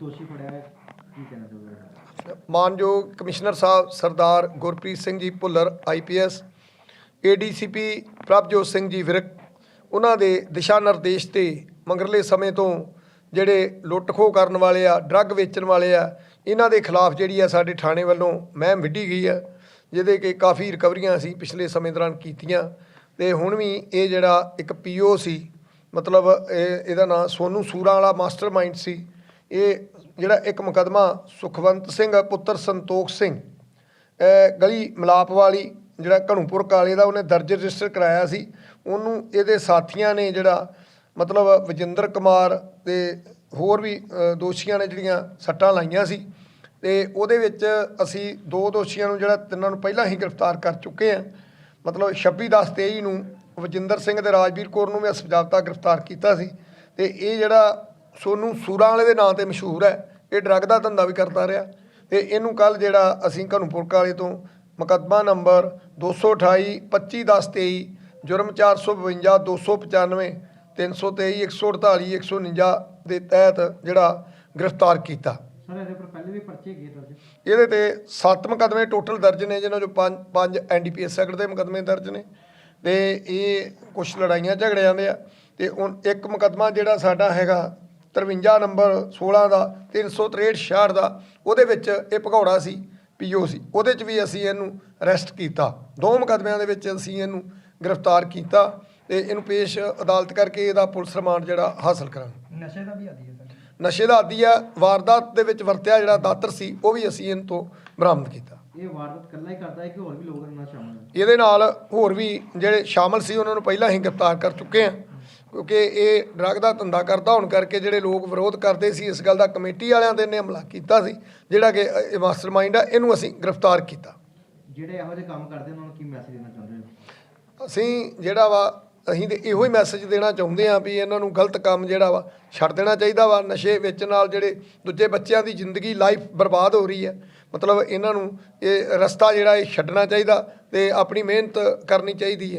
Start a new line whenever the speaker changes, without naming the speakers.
ਦੋਸ਼ੀ ਫੜਿਆ ਹੈ ਕੀ ਕਹਿਣਾ ਚਾਹੁੰਦੇ
ਮਾਨਯੋਗ ਕਮਿਸ਼ਨਰ ਸਾਹਿਬ ਸਰਦਾਰ ਗੁਰਪ੍ਰੀਤ ਸਿੰਘ ਜੀ ਭੁੱਲਰ ਆਈਪੀਐਸ ਏਡੀਸੀਪੀ ਪ੍ਰਭਜੋਤ ਸਿੰਘ ਜੀ ਵਿਰਕ, ਉਹਨਾਂ ਦੇ ਦਿਸ਼ਾ ਨਿਰਦੇਸ਼ ਤੇ ਮੰਗਰਲੇ ਸਮੇਂ ਤੋਂ ਜਿਹੜੇ ਲੁੱਟ ਖੋਹ ਕਰਨ ਵਾਲੇ ਆ, ਡਰੱਗ ਵੇਚਣ ਵਾਲੇ ਆ, ਇਹਨਾਂ ਦੇ ਖਿਲਾਫ ਜਿਹੜੀ ਆ ਸਾਡੇ ਥਾਣੇ ਵੱਲੋਂ ਮਹਿਮ ਵਿੱਢੀ ਗਈ ਆ, ਜਿਹਦੇ ਕਿ ਕਾਫੀ ਰਿਕਵਰੀਆਂ ਅਸੀਂ ਪਿਛਲੇ ਸਮੇਂ ਦੌਰਾਨ ਕੀਤੀਆਂ, ਤੇ ਹੁਣ ਵੀ ਇਹ ਜਿਹੜਾ ਇੱਕ ਪੀਓ ਸੀ, ਮਤਲਬ ਇਹ, ਇਹਦਾ ਨਾਮ ਸੋਨੂ ਸੂਰਾਂ ਵਾਲਾ ਮਾਸਟਰਮਾਈਂਡ ਸੀ ਇਹ ਜਿਹੜਾ ਇੱਕ ਮੁਕਦਮਾ ਸੁਖਵੰਤ ਸਿੰਘ, ਪੁੱਤਰ ਸੰਤੋਖ ਸਿੰਘ ਗਲੀ ਮਲਾਪ ਵਾਲੀ ਜਿਹੜਾ ਘਣੂਪੁਰ ਕਾਲੇ ਦਾ ਉਹਨੇ ਦਰਜ ਰਜਿਸਟਰ ਕਰਾਇਆ ਸੀ। ਉਹਨੂੰ ਇਹਦੇ ਸਾਥੀਆਂ ਨੇ ਜਿਹੜਾ ਮਤਲਬ ਵਜਿੰਦਰ ਕੁਮਾਰ ਤੇ ਹੋਰ ਵੀ ਦੋਸ਼ੀਆਂ ਨੇ ਜਿਹੜੀਆਂ ਸੱਟਾਂ ਲਾਈਆਂ ਸੀ ਤੇ ਉਹਦੇ ਵਿੱਚ ਅਸੀਂ ਦੋ ਦੋਸ਼ੀਆਂ ਨੂੰ ਜਿਹੜਾ ਤਿੰਨਾਂ ਨੂੰ ਪਹਿਲਾਂ ਹੀ ਗ੍ਰਿਫਤਾਰ ਕਰ ਚੁੱਕੇ ਹਾਂ। ਮਤਲਬ 26 10 23 ਨੂੰ ਵਜਿੰਦਰ ਸਿੰਘ ਤੇ ਰਾਜਵੀਰ ਕੌਰ ਨੂੰ ਵੀ ਅਸਬਜਾਬਤਾ ਗ੍ਰਿਫਤਾਰ ਕੀਤਾ ਸੀ ਤੇ ਇਹ ਜਿਹੜਾ ਸੋਨੂੰ ਸੂਰਾਂ ਵਾਲੇ ਦੇ ਨਾਂ ਤੇ ਮਸ਼ਹੂਰ ਹੈ। ਇਹ ਡਰੱਗ ਦਾ ਧੰਦਾ ਵੀ ਕਰਦਾ ਰਿਹਾ। ਤੇ ਇਹਨੂੰ ਕੱਲ ਜਿਹੜਾ ਅਸੀਂ ਘਣੂਪੁਰ ਕਾਲੇ ਤੋਂ ਮੁਕੱਦਮਾ ਨੰਬਰ 228 25 10 23 ਜੁਰਮ 452 295 323 148 149 ਦੇ ਤਹਿਤ ਜਿਹੜਾ ਗ੍ਰਿਫਤਾਰ ਕੀਤਾ।
ਸਰ ਇਹਦੇ ਪਰ ਪਹਿਲੇ ਵੀ ਪਰਚੇ ਗਏ ਦਰਜ
ਇਹਦੇ ਤੇ 7 ਮੁਕੱਦਮੇ ਟੋਟਲ ਦਰਜ ਨੇ ਜਿਨ੍ਹਾਂ ਚੋਂ 5 5 ਐਨਡੀਪੀਐਸ ਐਕਟ ਦੇ ਮੁਕੱਦਮੇ ਦਰਜ ਨੇ। ਤੇ ਇਹ ਕੁਝ ਲੜਾਈਆਂ ਝਗੜਿਆਂ ਦੇ ਆ। ਤੇ ਹੁਣ ਇੱਕ ਮੁਕੱਦਮਾ ਜਿਹੜਾ ਸਾਡਾ ਹੈਗਾ 53 ਨੰਬਰ 16 ਦਾ 363 66 ਦਾ ਉਹਦੇ ਵਿੱਚ ਇਹ ਭਗੌੜਾ ਸੀ ਪੀਓ ਸੀ। ਉਹਦੇ 'ਚ ਵੀ ਅਸੀਂ ਇਹਨੂੰ ਅਰੈਸਟ ਕੀਤਾ। ਦੋ ਮੁਕੱਦਮਿਆਂ ਦੇ ਵਿੱਚ ਅਸੀਂ ਇਹਨੂੰ ਗ੍ਰਿਫਤਾਰ ਕੀਤਾ ਤੇ ਇਹਨੂੰ ਪੇਸ਼ ਅਦਾਲਤ ਕਰਕੇ ਇਹਦਾ ਪੁਲਿਸ ਰਿਮਾਂਡ ਜਿਹੜਾ ਹਾਸਲ ਕਰਾਂਗੇ।
ਨਸ਼ੇ ਦਾ ਵੀ ਆਦੀ ਹੈ ਸਰ।
ਨਸ਼ੇ ਦਾ ਆਦੀ ਆ ਵਾਰਦਾਤ ਦੇ ਵਿੱਚ ਵਰਤਿਆ ਜਿਹੜਾ ਦਾਤਰ ਸੀ ਉਹ ਵੀ ਅਸੀਂ ਇਹਨਾਂ ਤੋਂ ਬਰਾਮਦ ਕੀਤਾ।
ਇਹ ਵਾਰਦਾਤ ਇਕੱਲਾ ਹੀ ਕਰਦਾ ਹੈ ਕਿ ਹੋਰ ਵੀ ਲੋਕ ਇਹਨਾਂ ਨਾਲ ਸ਼ਾਮਲ ਹਨ
ਇਹਦੇ ਨਾਲ ਹੋਰ ਵੀ ਜਿਹੜੇ ਸ਼ਾਮਲ ਸੀ ਉਹਨਾਂ ਨੂੰ ਪਹਿਲਾਂ ਹੀ ਗ੍ਰਿਫਤਾਰ ਕਰ ਚੁੱਕੇ ਆ। ਕਿਉਂਕਿ ਇਹ ਡਰੱਗ ਦਾ ਧੰਦਾ ਕਰਦਾ ਹੋਣ ਕਰਕੇ ਜਿਹੜੇ ਲੋਕ ਵਿਰੋਧ ਕਰਦੇ ਸੀ ਇਸ ਗੱਲ ਦਾ ਕਮੇਟੀ ਵਾਲਿਆਂ ਦੇ ਨੇ ਹਮਲਾ ਕੀਤਾ ਸੀ ਜਿਹੜਾ ਕਿ ਇਹ ਮਾਸਟਰਮਾਈਂਡ ਆ ਇਹਨੂੰ ਅਸੀਂ ਗ੍ਰਿਫਤਾਰ ਕੀਤਾ।
ਜਿਹੜੇ ਇਹੋ ਜਿਹੇ ਕੰਮ ਕਰਦੇ ਉਹਨਾਂ ਨੂੰ ਕੀ ਮੈਸੇਜ ਦੇਣਾ ਚਾਹੁੰਦੇ ਹੋ?
ਅਸੀਂ ਜਿਹੜਾ ਵਾ ਅਸੀਂ ਤੇ ਇਹੋ ਹੀ ਮੈਸੇਜ ਦੇਣਾ ਚਾਹੁੰਦੇ ਆ ਵੀ ਇਹਨਾਂ ਨੂੰ ਗਲਤ ਕੰਮ ਜਿਹੜਾ ਵਾ ਛੱਡ ਦੇਣਾ ਚਾਹੀਦਾ ਵਾ ਨਸ਼ੇ ਵੇਚਣ ਨਾਲ ਜਿਹੜੇ ਦੂਜੇ ਬੱਚਿਆਂ ਦੀ ਜ਼ਿੰਦਗੀ ਲਾਈਫ ਬਰਬਾਦ ਹੋ ਰਹੀ ਹੈ। ਮਤਲਬ ਇਹਨਾਂ ਨੂੰ ਇਹ ਰਸਤਾ ਜਿਹੜਾ ਇਹ ਛੱਡਣਾ ਚਾਹੀਦਾ ਤੇ ਆਪਣੀ ਮਿਹਨਤ ਕਰਨੀ ਚਾਹੀਦੀ ਹੈ।